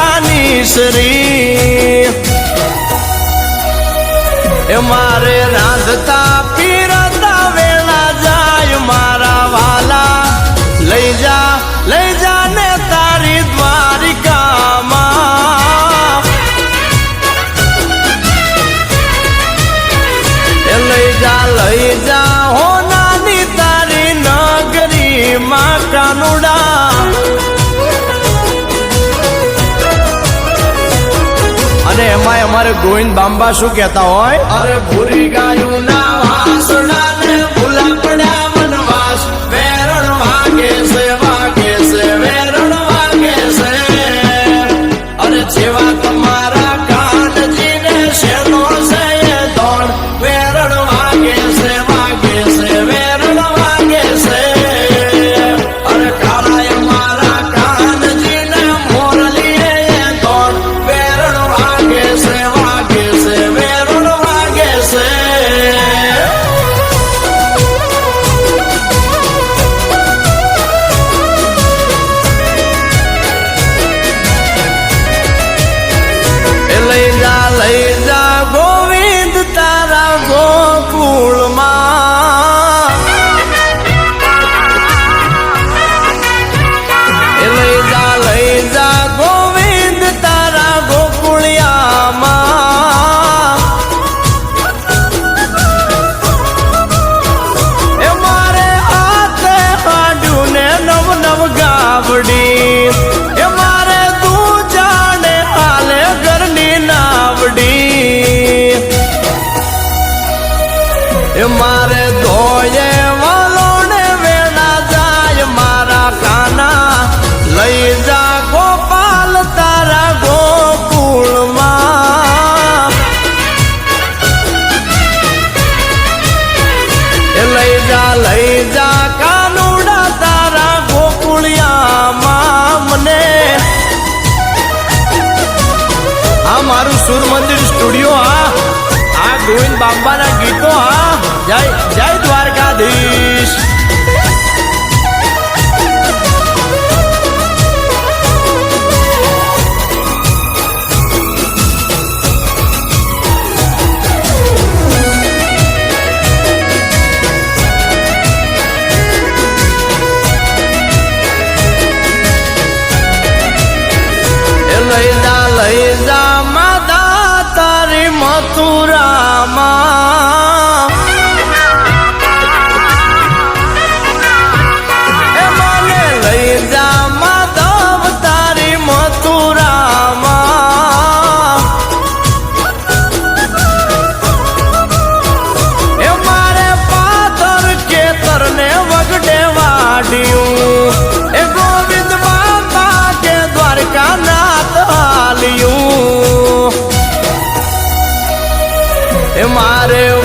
રાજાની શ્રી એ મારે રાંધતા અરે ગોવિંદ બાંબા શું કહેતા હોય? અરે ભૂરી ગાયું ના વાસણા ને ભૂલા પડ્યા વનવાસ. વેરણ વાગે છે મારે ધોયે વાલો ને વેણા જાય મારા કાના. લઈ જા ગોપાલ તારા ગોકુળમાં. લઈ જા લઈ જા કાનુડા તારા ગોકુળિયામાં મને. આ મારું સુર મંદિર સ્ટુડિયો, આ ngaduin bambana gitu ha? Jai jai dwarkadish Lain dah lain É eu mare, eu é